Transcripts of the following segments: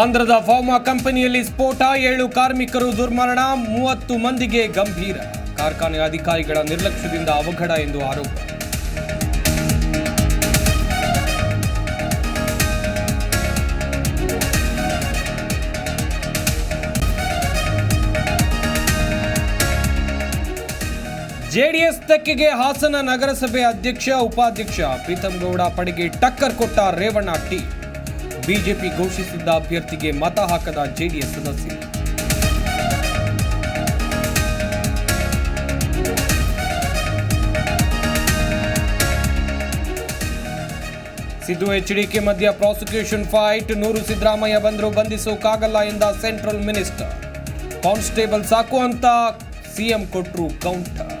ಆಂಧ್ರದ ಫಾರ್ಮಾ ಕಂಪನಿಯಲ್ಲಿ ಸ್ಫೋಟ, ಏಳು ಕಾರ್ಮಿಕರು ದುರ್ಮರಣ, ಮೂವತ್ತು ಮಂದಿಗೆ ಗಂಭೀರ. ಕಾರ್ಖಾನೆ ಅಧಿಕಾರಿಗಳ ನಿರ್ಲಕ್ಷ್ಯದಿಂದ ಅವಘಡ ಎಂದು ಆರೋಪ. ಜೆಡಿಎಸ್ ತೆಕ್ಕೆಗೆ ಹಾಸನ ನಗರಸಭೆ ಅಧ್ಯಕ್ಷ, ಉಪಾಧ್ಯಕ್ಷ ಪ್ರೀತಂ ಗೌಡ ಪಡೆಗೆ ಟಕ್ಕರ್ ಕೊಟ್ಟ ರೇವಣ್ಣ ಟಿ. ಬಿಜೆಪಿ ಘೋಷಿಸಿದ್ದ ಅಭ್ಯರ್ಥಿಗೆ ಮತ ಹಾಕದ ಜೆಡಿಎಸ್ ಸದಸ್ಯರು ಸಿದ್ದು ಎಚ್ಡಿಕೆ ಮಧ್ಯ ಪ್ರಾಸಿಕ್ಯೂಷನ್ ಫೈಟ್. ನೂರು ಸಿದ್ದರಾಮಯ್ಯ ಬಂದರೂ ಬಂಧಿಸೋಕ್ಕಾಗಲ್ಲ ಎಂದ ಸೆಂಟ್ರಲ್ ಮಿನಿಸ್ಟರ್. ಕಾನ್ಸ್ಟೇಬಲ್ ಸಾಕು ಅಂತ ಸಿಎಂ ಕೊಟ್ರು ಕೌಂಟರ್.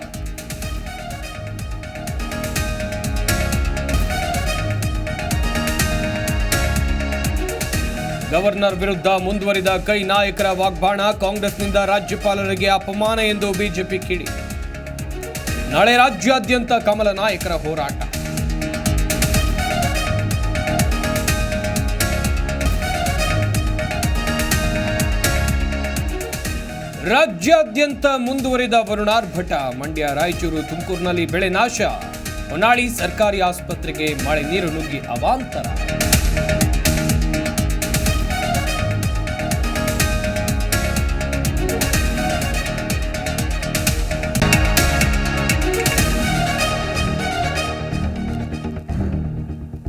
ಗವರ್ನರ್ ವಿರುದ್ಧ ಮುಂದುವರಿದ ಕೈ ನಾಯಕರ ವಾಗ್ಬಾಣ ಕಾಂಗ್ರೆಸ್ನಿಂದ ರಾಜ್ಯಪಾಲರಿಗೆ ಅಪಮಾನ ಎಂದು ಬಿಜೆಪಿ ಕಿಡಿ. ನಾಳೆ ರಾಜ್ಯಾದ್ಯಂತ ಕಮಲ ನಾಯಕರ ಹೋರಾಟ. ರಾಜ್ಯಾದ್ಯಂತ ಮುಂದುವರಿದ ವರುಣಾರ್ಭಟ ಮಂಡ್ಯ, ರಾಯಚೂರು, ತುಮಕೂರಿನಲ್ಲಿ ಬೆಳೆ ನಾಶ. ಹೊನ್ನಾಳಿ ಸರ್ಕಾರಿ ಆಸ್ಪತ್ರೆಗೆ ಮಳೆ ನೀರು ನುಗ್ಗಿ ಅವಾಂತರ.